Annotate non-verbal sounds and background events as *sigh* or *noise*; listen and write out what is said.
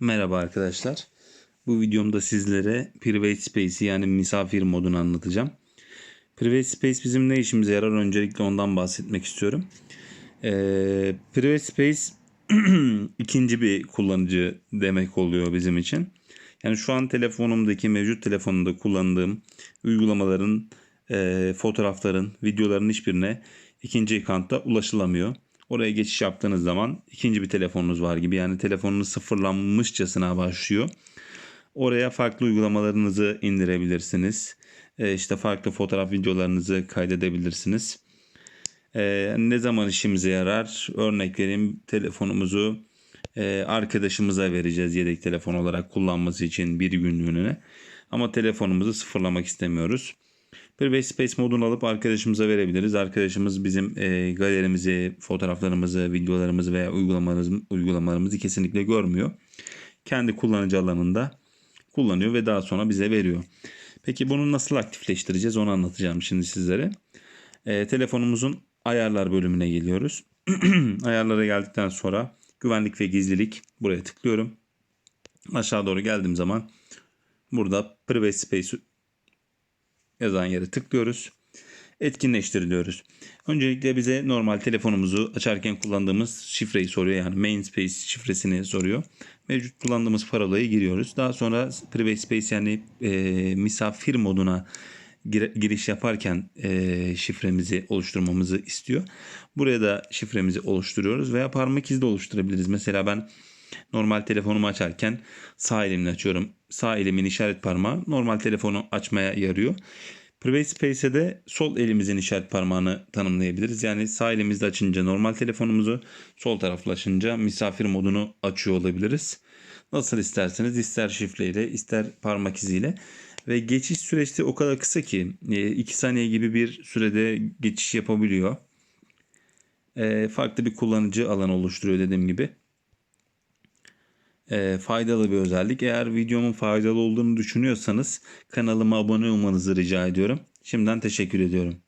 Merhaba arkadaşlar. Bu videomda sizlere Private Space'i yani misafir modunu anlatacağım. Private Space bizim ne işimize yarar? Öncelikle ondan bahsetmek istiyorum. Ee, Private Space *clears throat* ikinci bir kullanıcı demek oluyor bizim için. Yani şu an telefonumdaki mevcut telefonumda kullandığım uygulamaların, e, fotoğrafların, videoların hiçbirine ikinci ekranda ulaşılamıyor. Oraya geçiş yaptığınız zaman ikinci bir telefonunuz var gibi yani telefonunuz sıfırlanmışçasına başlıyor. Oraya farklı uygulamalarınızı indirebilirsiniz. E, işte farklı fotoğraf videolarınızı kaydedebilirsiniz. E, ne zaman işimize yarar? Örnek vereyim telefonumuzu e, arkadaşımıza vereceğiz yedek telefon olarak kullanması için bir günlüğüne. Ama telefonumuzu sıfırlamak istemiyoruz. Private Space modunu alıp arkadaşımıza verebiliriz. Arkadaşımız bizim e, galerimizi, fotoğraflarımızı, videolarımızı veya uygulamalarımızı, uygulamalarımızı kesinlikle görmüyor. Kendi kullanıcı alanında kullanıyor ve daha sonra bize veriyor. Peki bunu nasıl aktifleştireceğiz onu anlatacağım şimdi sizlere. E, telefonumuzun ayarlar bölümüne geliyoruz. *clears throat* Ayarlara geldikten sonra güvenlik ve gizlilik buraya tıklıyorum. Aşağı doğru geldiğim zaman burada Private Space yazan yere tıklıyoruz. Etkinleştir Öncelikle bize normal telefonumuzu açarken kullandığımız şifreyi soruyor. Yani main space şifresini soruyor. Mevcut kullandığımız parolayı giriyoruz. Daha sonra private space yani e, misafir moduna giriş yaparken e, şifremizi oluşturmamızı istiyor. Buraya da şifremizi oluşturuyoruz veya parmak izi de oluşturabiliriz. Mesela ben normal telefonumu açarken sağ elimle açıyorum. Sağ elimin işaret parmağı normal telefonu açmaya yarıyor. Private Space'e de sol elimizin işaret parmağını tanımlayabiliriz. Yani sağ elimizde açınca normal telefonumuzu, sol tarafla açınca misafir modunu açıyor olabiliriz. Nasıl isterseniz ister şifreyle ister parmak iziyle. Ve geçiş süreçte o kadar kısa ki 2 e, saniye gibi bir sürede geçiş yapabiliyor. E, farklı bir kullanıcı alanı oluşturuyor dediğim gibi e, faydalı bir özellik. Eğer videomun faydalı olduğunu düşünüyorsanız kanalıma abone olmanızı rica ediyorum. Şimdiden teşekkür ediyorum.